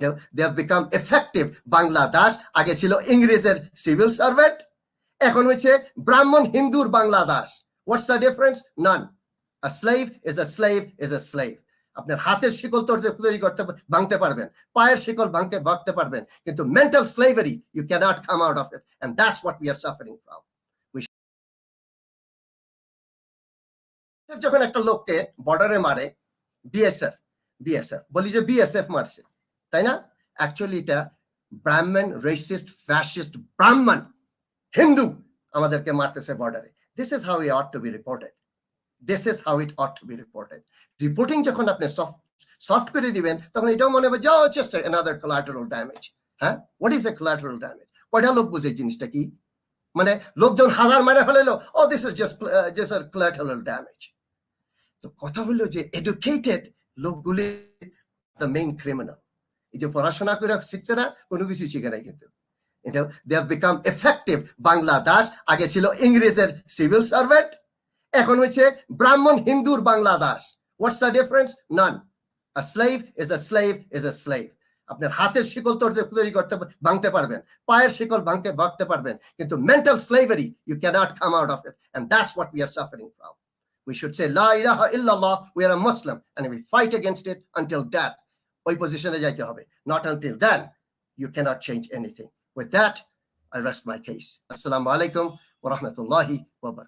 এটা they have become effective আগে ছিল ইংরেজের সিভিল সার্ভেন্ট এখন ব্রাহ্মণ হিন্দুর Bangla Das what's the difference none a slave is a slave is a slave আপনার হাতের শিকল তোর- করতে ভাঙতে পারবেন। পায়ের শিকল ভাঙতে ভাঙতে পারবেন। কিন্তু mental slavery you can't come out of it and that's what we are suffering from যখন একটা লোককে বর্ডারে মারে বিএসএফ বিএসএফ বলি যে বিএসএফ মারছে। তাই না? অ্যাকচুয়ালি এটা ব্রাহ্মণ রেসিস্ট ফ্যাসিস্ট ব্রাহ্মণ হিন্দু আমাদেরকে মারতেছে বর্ডারে this is how it to be reported this is how it ought to be reported reporting যখন আপনি সফট সফট করে দিবেন, তখন এটাও মনে হবে যে জাস্ট অ্যানাদার কোলাটারাল ড্যামেজ হ্যাঁ? What is a collateral damage কয়টা লোক বুঝে জিনিসটা কি? মানে লোকজন হাজার মেরে ফেলেলো ও this is just just collateral damage তো কথা হলো যে এডুকেটেড লোকগুলি দ্য মেইন ক্রিমিনাল এই যে পড়াশোনা করে শিখছে না, কোনো কিছু শিখে নাই কিন্তু। এটা they have become effective Bangla Das. আগে ছিল ইংরেজের সিভিল সার্ভেন্ট এখন হচ্ছে ব্রাহ্মণ হিন্দুর Bangla Das. What's the difference none a slave is a slave is a slave আপনার হাতের শিকল তোর- করতে ভাঙতে পারবেন। পায়ের শিকল ভাঙতে ভাঙতে পারবেন। কিন্তু mental slavery you can't come out of it and that's what we are suffering from we should say, la ilaha illallah, we are a muslim, and we fight against it until death ওই পজিশনে যাইতে হবে not until then you cannot change anything with that i rest my case assalamu alaikum wa rahmatullahi wa barakatuh